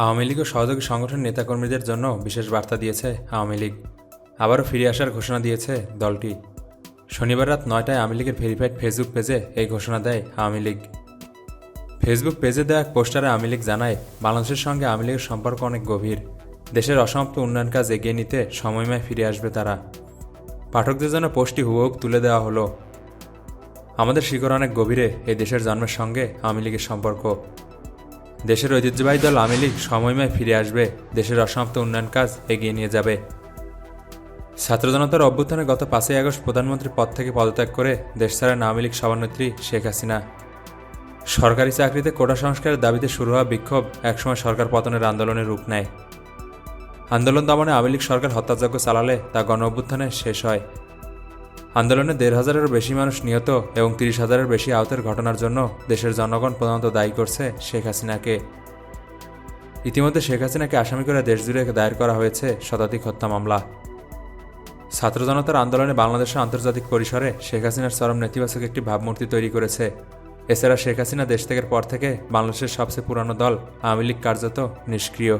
আওয়ামী লীগ ও সহযোগী সংগঠন নেতাকর্মীদের জন্য বিশেষ বার্তা দিয়েছে আওয়ামী লীগ। আবারও ফিরে আসার ঘোষণা দিয়েছে দলটি। শনিবার রাত নয়টায় আওয়ামী লীগের ভেরিফাইড ফেসবুক পেজে এই ঘোষণা দেয় আওয়ামী লীগ। ফেসবুক পেজে দেওয়া এক পোস্টারে আওয়ামী লীগ জানায়, বাংলাদেশের সঙ্গে আওয়ামী লীগের সম্পর্ক অনেক গভীর। দেশের অসমাপ্ত উন্নয়ন কাজ এগিয়ে নিতে সময়ময় ফিরে আসবে তারা। পাঠকদের জন্য পোস্টটি হুবহুব তুলে দেওয়া হলো। আমাদের শিকড় অনেক গভীরে এই দেশের জন্মের সঙ্গে আওয়ামী লীগের সম্পর্ক। দেশের ঐতিহ্যবাহী দল আওয়ামী লীগ সময়ময় ফিরে আসবে। দেশের অসমাপ্ত উন্নয়ন কাজ এগিয়ে নিয়ে যাবে। ছাত্র জনতার অভ্যুত্থানে গত পাঁচই আগস্ট প্রধানমন্ত্রীর পদ থেকে পদত্যাগ করে দেশ ছাড়েন আওয়ামী লীগ সভানেত্রী শেখ হাসিনা। সরকারি চাকরিতে কোটা সংস্কারের দাবিতে শুরু হওয়া বিক্ষোভ একসময় সরকার পতনের আন্দোলনের রূপ নেয়। আন্দোলন দমনে আওয়ামী লীগ সরকার হত্যাযজ্ঞ চালালে তা গণ অভ্যুত্থানে শেষ হয়। আন্দোলনে দেড় হাজারেরও বেশি মানুষ নিহত এবং তিরিশ হাজারের বেশি আহতের ঘটনার জন্য দেশের জনগণ প্রধানত দায়ী করছে শেখ হাসিনাকে। ইতিমধ্যে শেখ হাসিনাকে আসামি করে দেশজুড়ে দায়ের করা হয়েছে শতাধিক হত্যা মামলা। ছাত্র জনতার আন্দোলনে বাংলাদেশের আন্তর্জাতিক পরিসরে শেখ হাসিনার চরম নেতিবাচক একটি ভাবমূর্তি তৈরি করেছে। এছাড়া শেখ হাসিনা দেশ থেকে পর থেকে বাংলাদেশের সবচেয়ে পুরানো দল আওয়ামী লীগ কার্যত নিষ্ক্রিয়।